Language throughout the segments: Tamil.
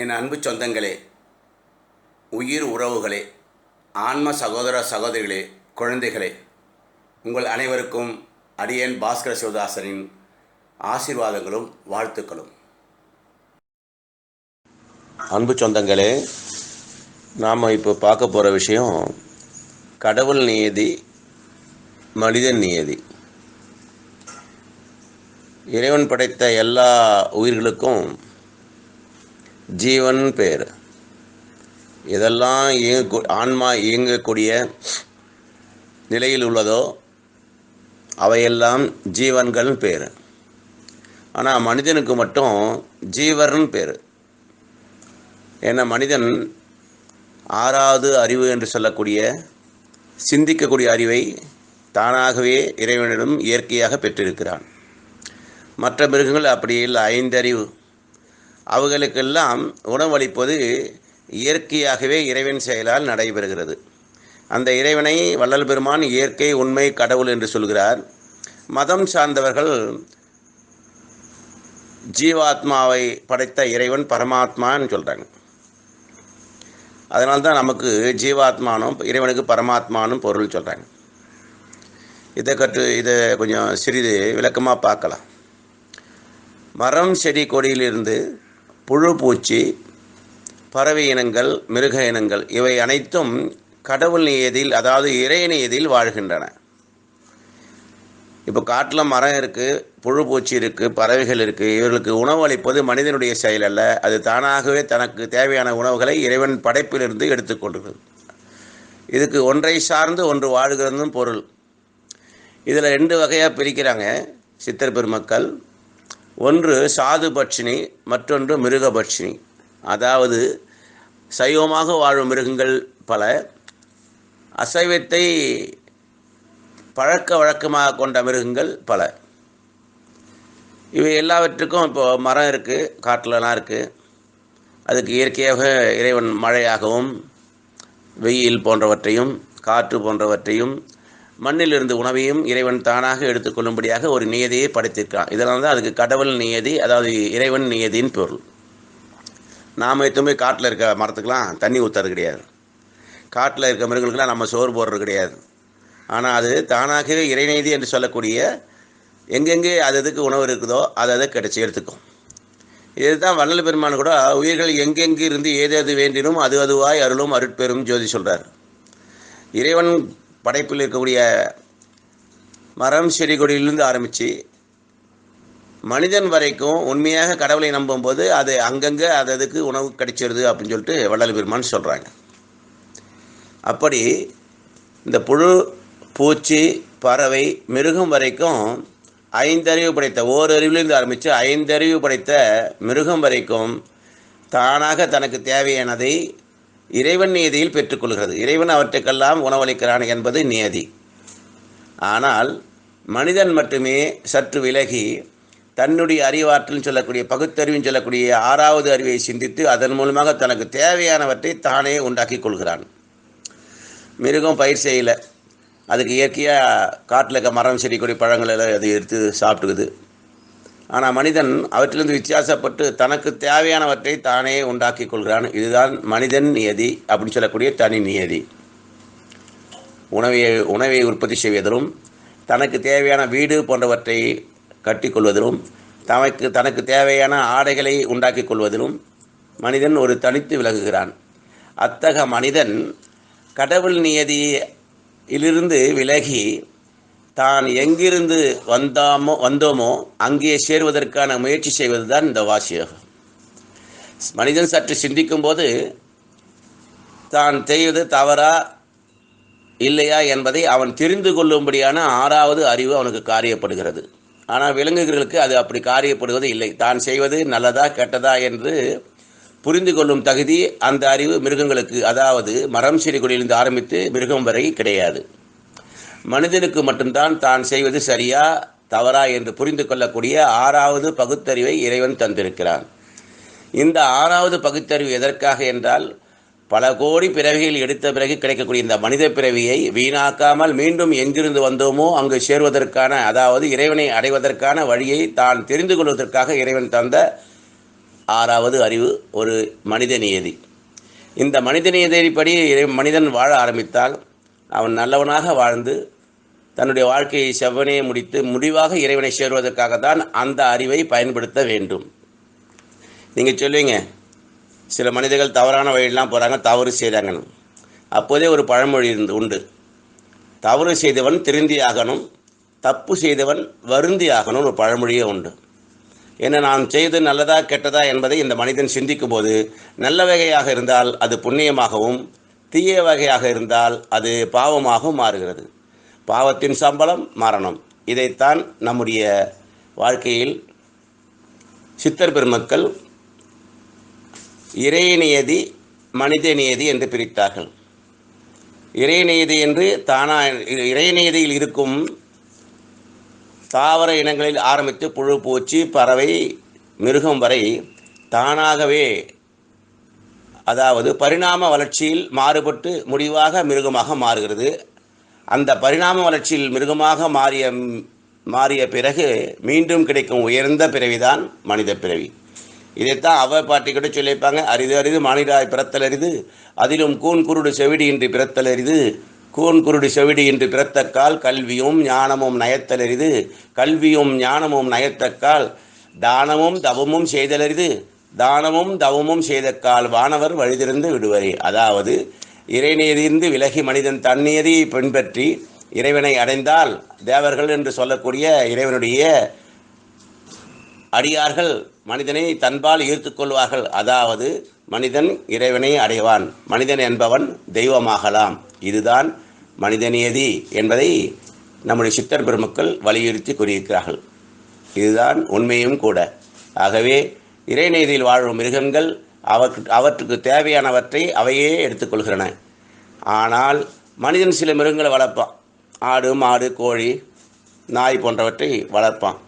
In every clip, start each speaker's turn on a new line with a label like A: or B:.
A: என் அன்பு சொந்தங்களே உயிர் உறவுகளே ஆன்ம சகோதர சகோதரிகளே குழந்தைகளே உங்கள் அனைவருக்கும் அடியேன் பாஸ்கர சிவதாசனின் ஆசீர்வாதங்களும் வாழ்த்துக்களும்.
B: அன்பு சொந்தங்களே நாம் இப்போ பார்க்க போகிற விஷயம் கடவுள் நியதி மனிதன் நியதி. இறைவன் படைத்த எல்லா உயிர்களுக்கும் ஜீவன் பேர். எதெல்லாம் இயங்க ஆன்மா இயங்கக்கூடிய நிலையில் உள்ளதோ அவையெல்லாம் ஜீவன்கள் பேர். ஆனால் மனிதனுக்கு மட்டும் ஜீவர்னு பேர். ஏன்னா மனிதன் ஆறாவது அறிவு என்று சொல்லக்கூடிய சிந்திக்கக்கூடிய அறிவை தானாகவே இறைவனிடம் இயற்கையாக பெற்றிருக்கிறான். மற்ற மிருகங்கள் அப்படி இல்லை. ஐந்தறிவு அவர்களுக்கெல்லாம் உணவளிப்பது இயற்கையாகவே இறைவன் செயலால் நடைபெறுகிறது. அந்த இறைவனை வள்ளல் பெருமான் இயற்கை உண்மை கடவுள் என்று சொல்கிறார். மதம் சார்ந்தவர்கள் ஜீவாத்மாவை படைத்த இறைவன் பரமாத்மான்னு சொல்கிறாங்க அதனால தான் நமக்கு ஜீவாத்மானும் இறைவனுக்கு பரமாத்மானும் பொருள் சொல்கிறாங்க இதை கற்று இதை கொஞ்சம் சிறிது விளக்கமாக பார்க்கலாம். மரம் செடி கொடியிலிருந்து புழு பூச்சி பறவை இனங்கள் மிருக இனங்கள் இவை அனைத்தும் கடவுள் நியதியில் அதாவது இறை நியதியில் வாழ்கின்றன. இப்போ காட்டில் மரம் இருக்குது புழு பூச்சி இருக்குது பறவைகள் இருக்குது இவர்களுக்கு உணவு அளிப்பது மனிதனுடைய செயல் அல்ல. அது தானாகவே தனக்கு தேவையான உணவுகளை இறைவன் படைப்பிலிருந்து எடுத்துக்கொள்கிறது இதுக்கு ஒன்றை சார்ந்து ஒன்று வாழ்கிறதும் பொருள். இதில் ரெண்டு வகையாக பிரிக்கிறாங்க சித்தர் பெருமக்கள். ஒன்று சாது பட்சினி மற்றொன்று மிருக பட்சினி. அதாவது சைவமாக வாழும் மிருகங்கள் பல. அசைவத்தை பழக்க வழக்கமாக கொண்ட மிருகங்கள் பல. இவை எல்லாவற்றுக்கும் இப்போ மரம் இருக்குது காட்டிலலாம் இருக்குது அதுக்கு இயற்கையாக இறைவன் மழையாகவும் வெயில் போன்றவற்றையும் காற்று போன்றவற்றையும் மண்ணிலிருந்து உணவையும் இறைவன் தானாக எடுத்துக்கொள்ளும்படியாக ஒரு நியதியை படைத்திருக்கான். இதனால் தான் அதுக்கு கடவுள் நியதி அதாவது இறைவன் நியதின்னு பொருள். நாம் எத்தவுமே காட்டில் இருக்க மரத்துக்கெலாம் தண்ணி ஊற்றுறது கிடையாது. காட்டில் இருக்க மிருகங்களுக்கெல்லாம் நம்ம சோறு போடுறது கிடையாது. ஆனால் அது தானாகவே இறைநீதி என்று சொல்லக்கூடிய எங்கெங்கே அது அதுக்கு உணவு இருக்குதோ அது அதை கிடைச்சி எடுத்துக்கும். இதுதான் வள்ளல் பெருமான் கூட உயிர்கள் எங்கெங்கு இருந்து ஏதேது வேண்டினும் அது அதுவாய் அருளும் அருட்பெரும் ஜோதி சொல்கிறார் இறைவன் படைப்பில் இருக்கக்கூடிய மரம் செடி கொடியிலிருந்து ஆரம்பித்து மனிதன் வரைக்கும் உண்மையாக கடவுளை நம்பும்போது அது அங்கங்கே அது அதுக்கு உணவு கிடைச்சிருது அப்படின்னு சொல்லிட்டு வள்ளல் பெருமான் சொல்கிறாங்க அப்படி இந்த புழு பூச்சி பறவை மிருகம் வரைக்கும் ஐந்தறிவு படைத்த ஓரறிவிலிருந்து ஆரம்பித்து ஐந்தறிவு படைத்த மிருகம் வரைக்கும் தானாக தனக்கு தேவையானதை இறைவன் நியதியில் பெற்றுக்கொள்கிறது. இறைவன் அவற்றுக்கெல்லாம் உணவளிக்கிறான் என்பது நியதி. ஆனால் மனிதன் மட்டுமே சற்று விலகி தன்னுடைய அறிவாற்றல் சொல்லக்கூடிய பகுத்தறிவுன்னு சொல்லக்கூடிய ஆறாவது அறிவை சிந்தித்து அதன் மூலமாக தனக்கு தேவையானவற்றை தானே உண்டாக்கி கொள்கிறான். மிருகம் பயிர் செய்யலை. அதுக்கு இயற்கையாக காட்டில் இருக்க மரம் செடி கொடி பழங்கள் எல்லாம் அதை எடுத்து சாப்பிட்டுக்குது. ஆனால் மனிதன் அவற்றிலிருந்து வித்தியாசப்பட்டு தனக்கு தேவையானவற்றை தானே உண்டாக்கி கொள்கிறான். இதுதான் மனிதன் நியதி அப்படின்னு சொல்லக்கூடிய தனி நியதி. உணவை உணவை உற்பத்தி செய்வதிலும் தனக்கு தேவையான வீடு போன்றவற்றை கட்டிக்கொள்வதிலும் தமக்கு தனக்கு தேவையான ஆடைகளை உண்டாக்கி கொள்வதிலும் மனிதன் ஒரு தனித்து விலகுகிறான் அத்தக மனிதன் கடவுள் நியதியிலிருந்து விலகி தான் எங்கிருந்து வந்தாமோ வந்தோமோ அங்கே சேருவதற்கான முயற்சி செய்வது தான் இந்த வாசியோகம். மனிதன் சற்று சிந்திக்கும்போது தான் செய்வது தவறா இல்லையா என்பதை அவன் தெரிந்து கொள்ளும்படியான ஆறாவது அறிவு அவனுக்கு காரியப்படுகிறது. ஆனால் விலங்குகளுக்கு அது அப்படி காரியப்படுவது இல்லை. தான் செய்வது நல்லதா கெட்டதா என்று புரிந்து கொள்ளும் தகுதி அந்த அறிவு மிருகங்களுக்கு அதாவது மரம் செடி கொடியிலிருந்து ஆரம்பித்து மிருகம் வரை கிடையாது. மனிதனுக்கு மட்டும்தான் தான் செய்வது சரியா தவறா என்று புரிந்து கொள்ளக்கூடிய ஆறாவது பகுத்தறிவை இறைவன் தந்திருக்கிறான். இந்த ஆறாவது பகுத்தறிவு எதற்காக என்றால் பல கோடி பிறவிகள் எடுத்த பிறகு கிடைக்கக்கூடிய இந்த மனித பிறவியை வீணாக்காமல் மீண்டும் எங்கிருந்து வந்தோமோ அங்கு சேர்வதற்கான அதாவது இறைவனை அடைவதற்கான வழியை தான் தெரிந்து கொள்வதற்காக இறைவன் தந்த ஆறாவது அறிவு ஒரு மனித நியதி. இந்த மனித நியதிப்படி இறை- மனிதன் வாழ ஆரம்பித்தால் அவன் நல்லவனாக வாழ்ந்து தன்னுடைய வாழ்க்கையை செவ்வனே முடித்து முடிவாக இறைவனை சேருவதற்காக தான் அந்த அறிவை பயன்படுத்த வேண்டும். நீங்கள் சொல்லுவீங்க சில மனிதர்கள் தவறான வழியெல்லாம் போகிறாங்க தவறு செய்கிறாங்கன்னு அப்போதே ஒரு பழமொழி இருந்து உண்டு. தவறு செய்தவன் திருந்தி ஆகணும் தப்பு செய்தவன் வருந்தி ஆகணும் ஒரு பழமொழியே உண்டு. ஏன்னா நான் செய்தது நல்லதா கெட்டதா என்பதை இந்த மனிதன் சிந்திக்கும் போது நல்ல வகையாக இருந்தால் அது புண்ணியமாகவும் தீய வகையாக இருந்தால் அது பாவமாகவும் மாறுகிறது. பாவத்தின் சம்பளம் மரணம். இதைத்தான் நம்முடைய வாழ்க்கையில் சித்தர் பெருமக்கள் இறைநியதி மனித நியதி என்று பிரித்தார்கள். இறைநியதி என்று தானா இறைநியதியில் இருக்கும் தாவர இனங்களில் ஆரம்பித்து புழு பூச்சி பறவை மிருகம் வரை தானாகவே அதாவது பரிணாம வளர்ச்சியில் மாறுபட்டு முடிவாக மிருகமாக மாறுகிறது. அந்த பரிணாம வளர்ச்சியில் மிருகமாக மாறிய மாறிய பிறகு மீண்டும் கிடைக்கும் உயர்ந்த பிறவிதான் மனித பிறவி. இதைத்தான் அவ பாட்டி கூட சொல்லியிருப்பாங்க அரிது அரிது மானிடாய் பிறத்தல் அரிது. அதிலும் கூன் குருடு செவிடி இன்றி பிறத்தல் அரிது. கூன் குருடு செவிடியின்றி பிறத்தக்கால் கல்வியும் ஞானமும் நயத்தல் அரிது. கல்வியும் ஞானமும் நயத்தக்கால் தானமும் தவமும் செய்தலரிது தானமும் தவமும் செய்தக்கால் வானவர் வழிதிருந்து விடுவரே. அதாவது இறைநீரிருந்து விலகி மனிதன் தன்னியதியை பின்பற்றி இறைவனை அடைந்தால் தேவர்கள் என்று சொல்லக்கூடிய இறைவனுடைய அடியார்கள் மனிதனை தன்பால் ஈர்த்து கொள்வார்கள். அதாவது மனிதன் இறைவனை அடைவான். மனிதன் என்பவன் தெய்வமாகலாம். இதுதான் மனிதநீதி என்பதை நம்முடைய சித்தர் பெருமக்கள் வலியுறுத்தி கூறியிருக்கிறார்கள். இதுதான் உண்மையும் கூட. ஆகவே இறைநீதியில் வாழும் மிருகங்கள் அவற்றுக்கு அவற்றுக்கு தேவையானவற்றை அவையே எடுத்துக்கொள்கிறன ஆனால் மனிதன் சில மிருகங்களை வளர்ப்பான். ஆடு மாடு கோழி நாய் போன்றவற்றை வளர்ப்பான்.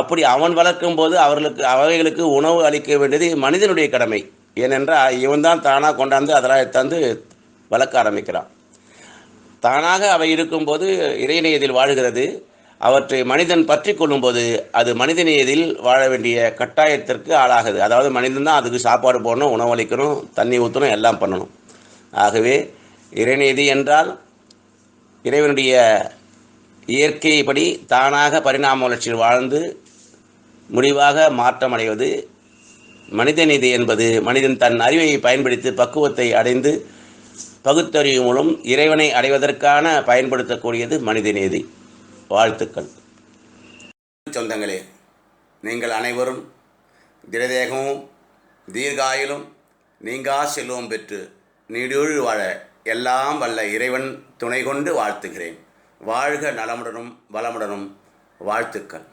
B: அப்படி அவன் வளர்க்கும் போது அவர்களுக்கு அவைகளுக்கு உணவு அளிக்க வேண்டியது மனிதனுடைய கடமை. ஏனென்றால் இவன் தான் தானாக கொண்டாந்து அதெல்லாம் எடுத்தாந்து வளர்க்க ஆரம்பிக்கிறான். தானாக அவை இருக்கும்போது இறைநேயத்தில் வாழுகிறது. அவற்றை மனிதன் பற்றி கொள்ளும்போது அது மனிதநேயத்தில் வாழ வேண்டிய கட்டாயத்திற்கு ஆளாகுது. அதாவது மனிதன் தான் அதுக்கு சாப்பாடு போடணும் உணவளிக்கணும் தண்ணி ஊற்றணும் எல்லாம் பண்ணணும். ஆகவே இறைநீதி என்றால் இறைவனுடைய இயற்கைப்படி தானாக பரிணாம வளர்ச்சியில் வாழ்ந்து முடிவாக மாற்றமடைவது மனிதநீதி என்பது. மனிதன் தன் அறிவை பயன்படுத்தி பக்குவத்தை அடைந்து பகுத்தறிவு மூலம் இறைவனை அடைவதற்கான பயன்படுத்தக்கூடியது மனிதநீதி வாழ்த்துக்கள்.
A: சொந்தங்களே நீங்கள் அனைவரும் திரதேகமும் தீர்காயிலும் நீங்கா செல்வம் பெற்று நீடூழி வாழ எல்லாம் வல்ல இறைவன் துணை கொண்டு வாழ்த்துகிறேன். வாழ்க நலமுடனும் வளமுடனும் வாழ்த்துக்கள்.